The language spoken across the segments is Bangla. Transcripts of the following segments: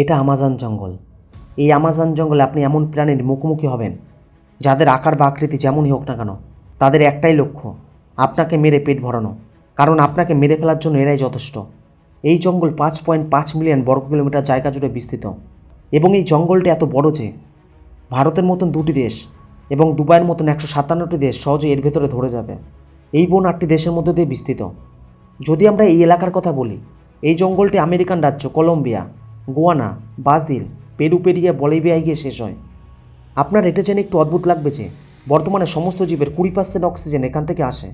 এটা আমাজন জঙ্গল। এই আমাজন জঙ্গলে আপনি এমন প্রাণীর মুখোমুখি হবেন, যাদের আকার বা আকৃতি যেমনই হোক না কেন, তাদের একটাই লক্ষ্য, আপনাকে মেরে পেট ভরানো। কারণ আপনাকে মেরে ফেলার জন্য এরাই যথেষ্ট। এই জঙ্গল পাঁচ পয়েন্ট পাঁচ মিলিয়ন বর্গ কিলোমিটার জায়গা জুড়ে বিস্তৃত। এবং এই জঙ্গলটি এত বড় যে, ভারতের মতন দুটি দেশ এবং দুবাইয়ের মতন একশো সাতান্নটি দেশ সহজে এর ভেতরে ধরে যাবে। এই বন আটটি দেশের মধ্যে দিয়ে বিস্তৃত। যদি আমরা এই এলাকার কথা বলি, এই জঙ্গলটি আমেরিকান রাজ্য, কলম্বিয়া গোয়ানা, ব্রাজিল, পেরু পেরিয়ে বলিভিয়ায় গিয়ে শেষ হয়। আপনার এটা জেনে একটু অদ্ভুত লাগবে যে, বর্তমানে সমস্ত জীবের কুড়ি পার্সেন্ট অক্সিজেন এখান থেকে আসে।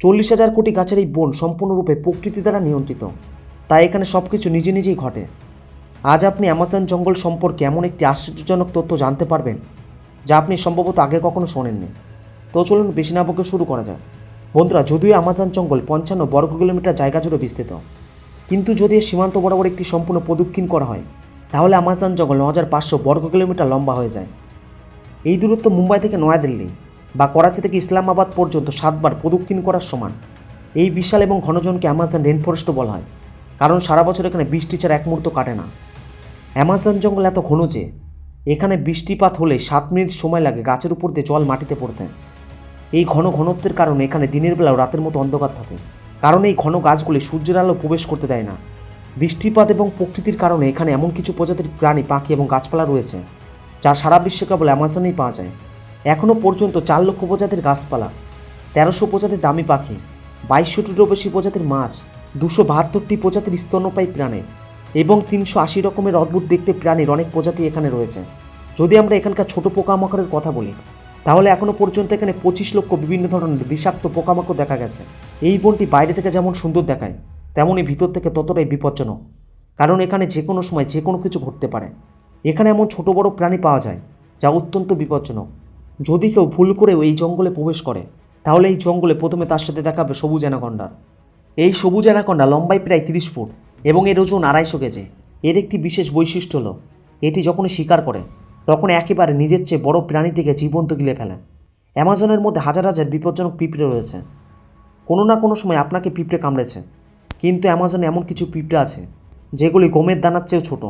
চল্লিশ হাজার কোটি গাছের এই বন সম্পূর্ণরূপে প্রকৃতি দ্বারা নিয়ন্ত্রিত। তাই এখানে সব কিছু নিজে নিজেই ঘটে। আজ আপনি অ্যামাজন জঙ্গল সম্পর্কে এমন একটি আশ্চর্যজনক তথ্য জানতে পারবেন, যা আপনি সম্ভবত আগে কখনো শোনেননি। তো চলুন বেশি না শুরু করা যাক। বন্ধুরা, যদিও অ্যামাজন জঙ্গল পঞ্চান্ন বর্গ কিলোমিটার জায়গা জুড়ে বিস্তৃত কিন্তু যদি সীমান্ত বরাবর একটি সম্পূর্ণ প্রদক্ষিণ করা হয়, তাহলে আমাজন জঙ্গল ন হাজার পাঁচশো বর্গ কিলোমিটার লম্বা হয়ে যায়। এই দূরত্ব মুম্বাই থেকে নয়াদিল্লি বা করাচি থেকে ইসলামাবাদ পর্যন্ত সাতবার প্রদক্ষিণ করার সমান। এই বিশাল এবং ঘনজনকে অ্যামাজন রেনফরেস্টও বলা হয়, কারণ সারা বছর এখানে বৃষ্টি ছাড়া এক মুহূর্ত কাটে না। অ্যামাজন জঙ্গল এত ঘন যে, এখানে বৃষ্টিপাত হলে সাত মিনিট সময় লাগে গাছের উপর দিয়ে জল মাটিতে পড়তে। এই ঘন ঘনত্বের কারণে এখানে দিনের বেলাও রাতের মতো অন্ধকার থাকে। কারণ এই ঘন গাছগুলি সূর্যের আলো প্রবেশ করতে দেয় না। বৃষ্টিপাত এবং প্রকৃতির কারণে এখানে এমন কিছু প্রজাতির প্রাণী, পাখি এবং গাছপালা রয়েছে, যা সারা বিশ্বে কেবল অ্যামাজনেই পাওয়া যায়। এখনও পর্যন্ত চার লক্ষ প্রজাতির গাছপালা, তেরোশো প্রজাতির দামি পাখি, বাইশশোটিরও বেশি প্রজাতির মাছ, দুশো বাহাত্তরটি প্রজাতির স্তন্যপায়ী প্রাণী এবং তিনশো আশি রকমের অদ্ভুত দেখতে প্রাণীর অনেক প্রজাতি এখানে রয়েছে। যদি আমরা এখানকার ছোট পোকামাকড়ের কথা বলি তাহলে এখনও পর্যন্ত এখানে পঁচিশ লক্ষ বিভিন্ন ধরনের বিষাক্ত পোকামাকড় দেখা গেছে। এই বনটি বাইরে থেকে যেমন সুন্দর দেখায় তেমনই ভিতর থেকে ততটাই বিপজ্জনক, কারণ এখানে যে কোনো সময় যে কোনো কিছু ঘটতে পারে। এখানে এমন ছোট বড় প্রাণী পাওয়া যায়, যা অত্যন্ত বিপজ্জনক। যদি কেউ ভুল করেও এই জঙ্গলে প্রবেশ করে, তাহলে এই জঙ্গলে প্রথমে তার সাথে দেখাবে সবুজ অ্যানাকন্ডা। এই সবুজ অ্যানাকন্ডা লম্বায় প্রায় তিরিশ ফুট এবং এর ওজন আড়াইশো কেজি। এর একটি বিশেষ বৈশিষ্ট্য হলো, এটি যখনই শিকার করে তখন একেবারে নিজের চেয়ে বড় প্রাণীটিকে জীবন্ত গিলে ফেলে অ্যামাজনের মধ্যে হাজার হাজার বিপজ্জনক পিঁপড়ে রয়েছে। কোনো না কোনো সময় আপনাকে পিঁপড়ে কামড়েছে। কিন্তু অ্যামাজনে এমন কিছু পিঁপড়ে আছে, যেগুলি গমের দানার চেয়েও ছোট।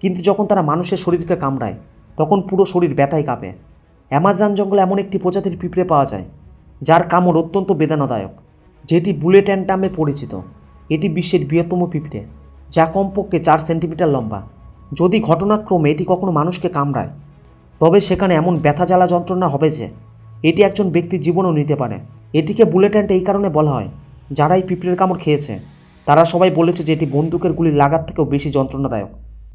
কিন্তু যখন তারা মানুষের শরীরকে কামড়ায়, তখন পুরো শরীর ব্যথায় কাঁপে। অ্যামাজন জঙ্গলে এমন একটি প্রজাতির পিঁপড়ে পাওয়া যায়, যার কামড় অত্যন্ত বেদনাদায়ক, যেটি বুলেট অ্যান্ড নামে পরিচিত। এটি বিশ্বের বৃহত্তম পিঁপড়ে, যা কমপক্ষে চার সেন্টিমিটার লম্বা। যদি ঘটনাক্রমে এটি কখনো মানুষকে কামড়ায়, তবে সেখানে এমন ব্যথা জ্বালা যন্ত্রণা হবে যে, এটি একজন ব্যক্তির জীবনও নিতে পারে। এটিকে বুলেট অ্যান্ড এই কারণে বলা হয় যারা এই পিঁপড়ের কামড় খেয়েছে, তারা সবাই বলেছে যে এটি বন্দুকের গুলির লাগার থেকেও বেশি যন্ত্রণাদায়ক।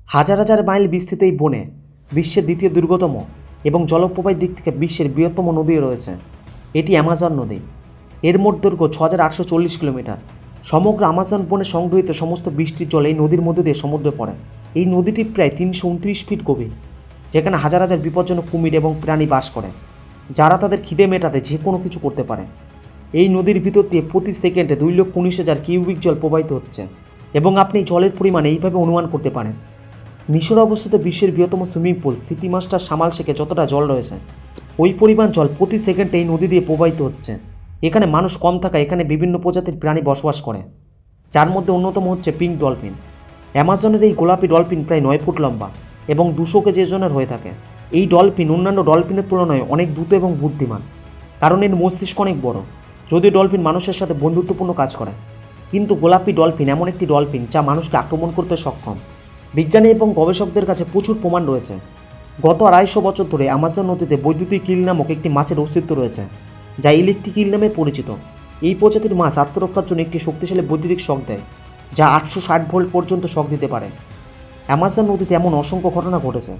হাজার হাজার মাইল বিস্তৃত এই বনে বিশ্বের দ্বিতীয় দুর্গতম এবং জলপ্রবাহের দিক থেকে বিশ্বের বৃহত্তম নদী রয়েছে। এটি অ্যামাজন নদী। এর মোট দৈর্ঘ্য ছ হাজার আটশো চল্লিশ কিলোমিটার। সমগ্র আমাজন বনে সংগৃহীত সমস্ত বৃষ্টির জল এই নদীর মধ্যে দিয়ে সমুদ্রে পড়ে। এই নদীটি প্রায় তিনশো উনত্রিশ ফিট গভীর, যেখানে হাজার হাজার বিপজ্জনক কুমির এবং প্রাণী বাস করে, যারা তাদের খিদে মেটাতে যে কোনো কিছু করতে পারে। এই নদীর ভিতর দিয়ে প্রতি সেকেন্ডে দুই লক্ষ উনিশ হাজার কিউবিক জল প্রবাহিত হচ্ছে এবং আপনি জলের পরিমাণ এইভাবে অনুমান করতে পারেন। মিশরে অবস্থিত বিশ্বের বৃহত্তম সুইমিং পুল সিটি মাস্টার সামাল শেখে যতটা জল রয়েছে, ওই পরিমাণ জল প্রতি সেকেন্ডে এই নদী দিয়ে প্রবাহিত হচ্ছে। এখানে মানুষ কম থাকায় এখানে বিভিন্ন প্রজাতির প্রাণী বসবাস করে, যার মধ্যে অন্যতম হচ্ছে পিঙ্ক ডলফিন। অ্যামাজনের এই গোলাপি ডলফিন প্রায় নয় ফুট লম্বা এবং দুশো কেজি ওজনের হয়ে থাকে। এই ডলফিন, অন্যান্য ডলফিনের তুলনায় অনেক দ্রুত এবং বুদ্ধিমান, কারণ এর মস্তিষ্ক অনেক বড়, যদিও ডলফিন মানুষের সাথে বন্ধুত্বপূর্ণ কাজ করে। কিন্তু গোলাপি ডলফিন এমন একটি ডলফিন যা মানুষকে আক্রমণ করতে সক্ষম। বিজ্ঞানী এবং গবেষকদের কাছে প্রচুর প্রমাণ রয়েছে। গত আড়াইশো বছর ধরে আমাজন নদীতে বৈদ্যুতিক কিল নামক একটি মাছের অস্তিত্ব রয়েছে, যা ইলেকট্রিক কিল নামে পরিচিত। এই প্রজাতির মাছ আত্মরক্ষার জন্য একটি শক্তিশালী বৈদ্যুতিক শখ দেয়। যা আটশো ষাট ভোল্ট পর্যন্ত শক দিতে পারে। অ্যামাজন নদীতে এমন অসংখ্য ঘটনা ঘটেছে,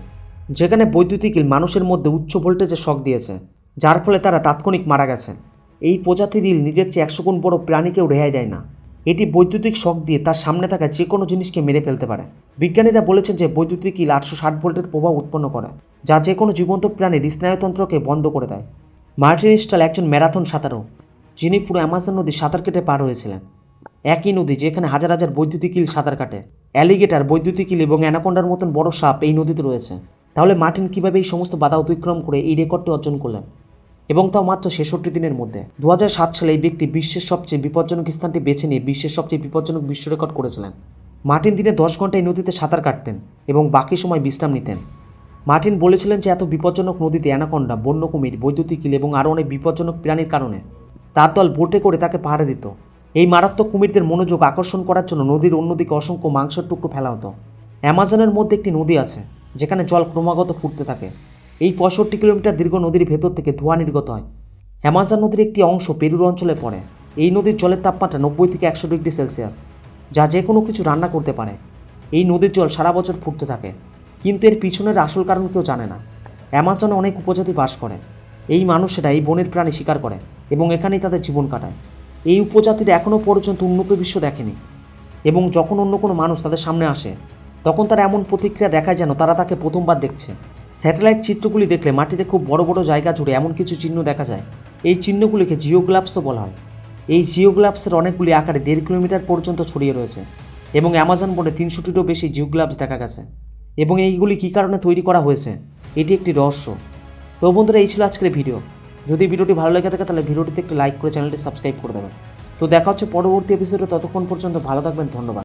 যেখানে বৈদ্যুতিক মানুষের মধ্যে উচ্চ ভোল্টেজের শক দিয়েছে, যার ফলে তারা তাৎক্ষণিক মারা গেছে। এই প্রজাতির রিল নিজের চেয়ে একশো গুণ বড় প্রাণীকেও রেহাই দেয় না। এটি বৈদ্যুতিক শক দিয়ে তার সামনে থাকা যে কোনো জিনিসকে মেরে ফেলতে পারে। বিজ্ঞানীরা বলেছেন যে বৈদ্যুতিক ইল আটশো ষাট ভোল্টের প্রভাব উৎপন্ন করে, যা যে কোনো জীবন্ত প্রাণীর স্নায়ুতন্ত্রকে বন্ধ করে দেয়। মার্টিন স্টাল একজন ম্যারাথন সাঁতারও যিনি পুরো অ্যামাজন নদী সাঁতার কেটে পার হয়েছিলেন। একই নদী যেখানে হাজার হাজার বৈদ্যুতিক ইল সাঁতার কাটে। অ্যালিগেটার, বৈদ্যুতিক ইল এবং অ্যানাকোন্ডার মতন বড় সাপ এই নদীতে রয়েছে। তাহলে মার্টিন কীভাবে এই সমস্ত বাধা অতিক্রম করে এই রেকর্ডটি অর্জন করলেন? এবং তাও মাত্র ছেষট্টি দিনের মধ্যে। দু হাজার সাত সালে এই ব্যক্তি বিশ্বের সবচেয়ে বিপজ্জনক স্থানটি বেছে নিয়ে বিশ্বের সবচেয়ে বিপজ্জনক বিশ্ব রেকর্ড করেছিলেন। মার্টিন দিনে দশ ঘণ্টা এই নদীতে সাঁতার কাটতেন এবং বাকি সময় বিশ্রাম নিতেন। মার্টিন বলেছিলেন যে, এত বিপজ্জনক নদীতে অ্যানাকন্ডা বন্য কুমির বৈদ্যুতিক কিল এবং আরও অনেক বিপজ্জনক প্রাণীর কারণে তার দল বোটে করে তাকে পাহাড়ে দিত। এই মারাত্মক কুমিরদের মনোযোগ আকর্ষণ করার জন্য নদীর অন্যদিকে অসংখ্য মাংসের টুকরো ফেলা হতো। অ্যামাজনের মধ্যে একটি নদী আছে, যেখানে জল ক্রমাগত ফুটতে থাকে। এই পঁয়ষট্টি কিলোমিটার দীর্ঘ নদীর ভেতর থেকে ধোঁয়া নির্গত হয়। অ্যামাজন নদীর একটি অংশ পেরুর অঞ্চলে পড়ে। এই নদীর জলের তাপমাত্রা নব্বই থেকে একশো ডিগ্রি সেলসিয়াস, যা যে কোনো কিছু রান্না করতে পারে। এই নদীর জল সারা বছর ফুটতে থাকে। কিন্তু এর পিছনের আসল কারণ কেউ জানে না। অ্যামাজনে অনেক উপজাতি বাস করে। এই মানুষেরা এই বনের প্রাণী শিকার করে এবং এখানেই তাদের জীবন কাটায়। এই উপজাতিরা এখনও পর্যন্ত উন্নত বিশ্ব দেখেনি। এবং যখন অন্য কোনো মানুষ তাদের সামনে আসে, তখন তারা এমন প্রতিক্রিয়া দেখায় যেন তারা তাকে প্রথমবার দেখছে। স্যাটেলাইট চিত্রগুলি দেখলে মাটিতে খুব বড় বড় জায়গা জুড়ে এমন কিছু চিহ্ন দেখা যায়। এই চিহ্নগুলিকে জিওগ্লাভসও বলা হয়। এই জিওগ্লাভসের অনেকগুলি আকারে দেড় কিলোমিটার পর্যন্ত ছড়িয়ে রয়েছে এবং অ্যামাজন বনে তিনশোটিরও বেশি জিওগ্লাভস দেখা গেছে। এবং এইগুলি কী কারণে তৈরি করা হয়েছে, এটি একটি রহস্য। তো বন্ধুরা, এই ছিল আজকের ভিডিও। যদি ভিডিওটি ভালো লেগে থাকে, তাহলে ভিডিওটিতে একটি লাইক করে চ্যানেলটি সাবস্ক্রাইব করে দেবেন। তো দেখা হচ্ছে পরবর্তী এপিসোডে ততক্ষণ পর্যন্ত ভালো থাকবেন, ধন্যবাদ।